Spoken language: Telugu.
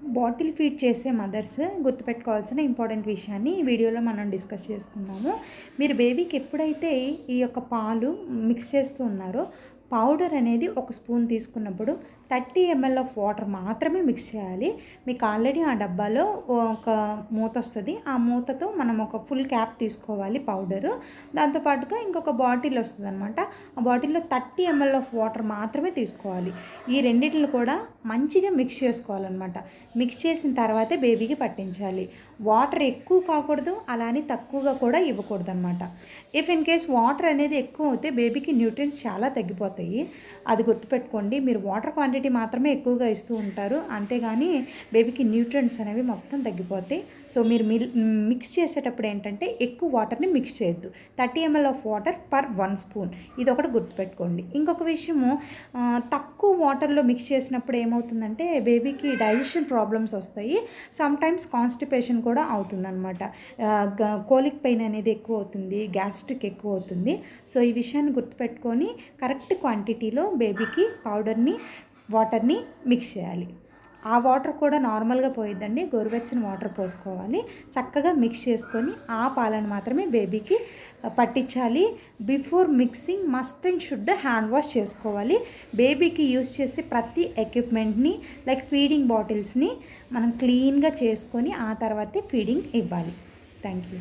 బాటిల్ ఫీడ్ చేసే మదర్స్ గుర్తుపెట్టుకోవాల్సిన ఇంపార్టెంట్ విషయాన్ని ఈ వీడియోలో మనం డిస్కస్ చేసుకుందాము. మీరు బేబీకి ఎప్పుడైతే ఈ యొక్క పాలు మిక్స్ చేస్తూ ఉన్నారో పౌడర్ అనేది ఒక స్పూన్ తీసుకున్నప్పుడు థర్టీ ఎంఎల్ ఆఫ్ వాటర్ మాత్రమే మిక్స్ చేయాలి. మీకు ఆల్రెడీ ఆ డబ్బాలో ఒక మూత వస్తుంది. ఆ మూతతో మనం ఒక ఫుల్ క్యాప్ తీసుకోవాలి పౌడరు. దాంతోపాటుగా ఇంకొక బాటిల్ వస్తుంది అనమాట ఆ బాటిల్లో థర్టీ ఎంఎల్ ఆఫ్ వాటర్ మాత్రమే తీసుకోవాలి. ఈ రెండింటిని కూడా మంచిగా మిక్స్ చేసుకోవాలన్నమాట. మిక్స్ చేసిన తర్వాతే బేబీకి పట్టించాలి. వాటర్ ఎక్కువ కాకూడదు అలానే తక్కువగా కూడా ఇవ్వకూడదు అనమాట ఇఫ్ ఇన్ కేస్ వాటర్ అనేది ఎక్కువ అయితే బేబీకి న్యూట్రియన్స్ చాలా తగ్గిపోతాయి. అది గుర్తుపెట్టుకోండి. మీరు వాటర్ క్వాంటిటీ మాత్రమే ఎక్కువగా ఇస్తూ ఉంటారు. అంతేగాని బేబీకి న్యూట్రియంట్స్ అనేవి మొత్తం తగ్గిపోతాయి. సో మీరు మిల్ మిక్స్ చేసేటప్పుడు ఏంటంటే ఎక్కువ వాటర్ని మిక్స్ చేయొద్దు. Thirty ML of water per one spoon ఇది ఒకటి గుర్తుపెట్టుకోండి. ఇంకొక విషయము తక్కువ వాటర్లో మిక్స్ చేసినప్పుడు ఏమవుతుందంటే బేబీకి డైజెషన్ ప్రాబ్లమ్స్ వస్తాయి. సమ్ టైమ్స్ కాన్స్టిపేషన్ కూడా అవుతుందన్నమాట. కోలిక్ పెయిన్ అనేది ఎక్కువ అవుతుంది గ్యాస్ట్రిక్ ఎక్కువ అవుతుంది. సో ఈ విషయాన్ని గుర్తుపెట్టుకొని కరెక్ట్ క్వాంటిటీలో బేబీకి పౌడర్ని వాటర్ని మిక్స్ చేయాలి. ఆ వాటర్ కూడా నార్మల్గా పోయిద్దండి. గోరువెచ్చని వాటర్ పోసుకోవాలి. చక్కగా మిక్స్ చేసుకొని ఆ పాలను మాత్రమే బేబీకి పట్టించాలి. Before mixing must and should hand wash చేసుకోవాలి. బేబీకి యూస్ చేసే ప్రతి ఎక్విప్మెంట్ని లైక్ ఫీడింగ్ బాటిల్స్ని మనం క్లీన్గా చేసుకొని ఆ తర్వాతే ఫీడింగ్ ఇవ్వాలి. Thank you.